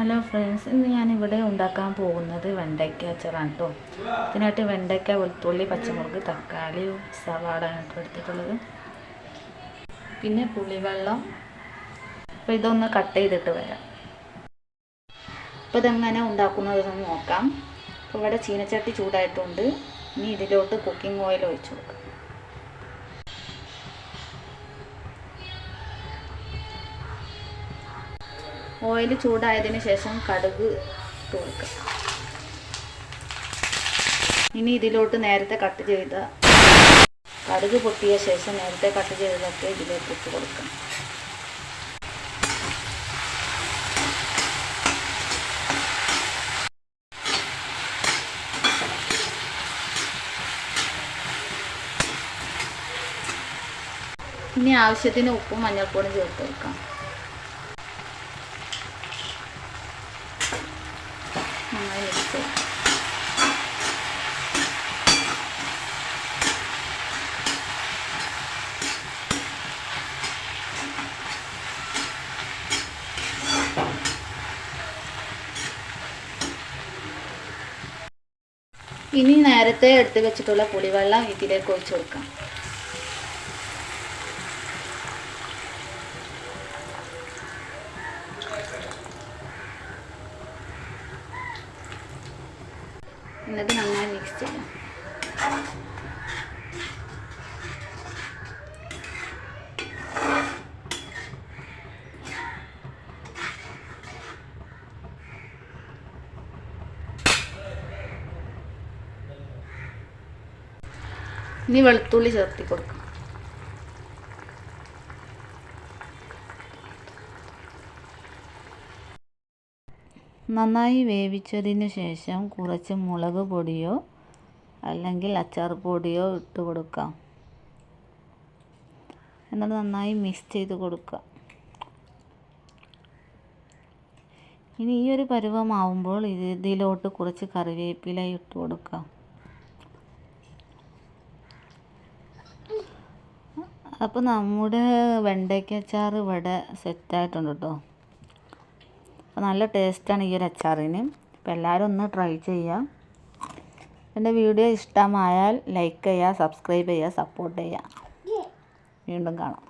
Hello friends ഇന്ന് ഞാൻ ഇവിടെ ഉണ്ടാക്കാൻ പോകുന്നത് വെണ്ടയ്ക്ക അച്ചാറാണ് കേട്ടോ ഇതിനായിട്ട് വെണ്ടയ്ക്ക വെളുത്തുള്ളി പച്ചമുളക് തക്കാളി സവാള കേട്ടോ എടുത്തിട്ടുള്ളത്. പിന്നെ പുളിവെള്ളം. അപ്പോൾ ഇതൊന്ന് കട്ട് ചെയ്തിട്ട് വരാം. അപ്പോൾ ഇതെങ്ങനെ ഉണ്ടാക്കുന്നതെന്ന് നോക്കാം. അപ്പോൾ ഇവിടെ ചീനച്ചട്ടി ചൂടായിട്ടുണ്ട്. ഇനി ഇതിലോട്ട് കുക്കിംഗ് ഓയിൽ ഒഴിച്ചു കൊടുക്കാം. ഓയിൽ ചൂടായതിന് ശേഷം കടുക് ഇട്ട് ഇനി ഇതിലോട്ട് നേരത്തെ കട്ട് ചെയ്ത കടുക് പൊട്ടിയ ശേഷം നേരത്തെ കട്ട് ചെയ്തതൊക്കെ ഇതിലേക്ക് ഇട്ട് കൊടുക്കണം ഇനി ആവശ്യത്തിന് ഉപ്പും മഞ്ഞൾപ്പൊടിയും ചേർത്ത് കൊടുക്കാം. നന്നായി ഇനി നേരത്തെ എടുത്തു വെച്ചിട്ടുള്ള പുളിവെള്ളം ഇതിലേക്ക് ഒഴിച്ചു കൊടുക്കാം. എന്നിട്ട് നന്നായി മിക്സ് ചെയ്യാം. ഇനി വെളുത്തുള്ളി ചേർത്തി കൊടുക്കാം. നന്നായി വേവിച്ചതിന് ശേഷം കുറച്ച് മുളക് പൊടിയോ അല്ലെങ്കിൽ അച്ചാർ പൊടിയോ ഇട്ട് കൊടുക്കാം. എന്നിട്ട് നന്നായി മിക്സ് ചെയ്ത് കൊടുക്കുക. ഇനി ഈ ഒരു പരുവമാവുമ്പോൾ ഇതിലോട്ട് കുറച്ച് കറിവേപ്പില ഇട്ട് കൊടുക്കാം അപ്പോൾ നമ്മുടെ വെണ്ടയ്ക്ക അച്ചാർ ഇവിടെ സെറ്റായിട്ടുണ്ട് കേട്ടോ അപ്പോൾ നല്ല ടേസ്റ്റാണ് ഈ ഒരു അച്ചാറിന്. അപ്പോൾ എല്ലാവരും ഒന്ന് ട്രൈ ചെയ്യുക. എന്റെ വീഡിയോ ഇഷ്ടമായാൽ ലൈക്ക് ചെയ്യുക സബ്സ്ക്രൈബ് ചെയ്യുക സപ്പോർട്ട് ചെയ്യുക. വീണ്ടും കാണാം.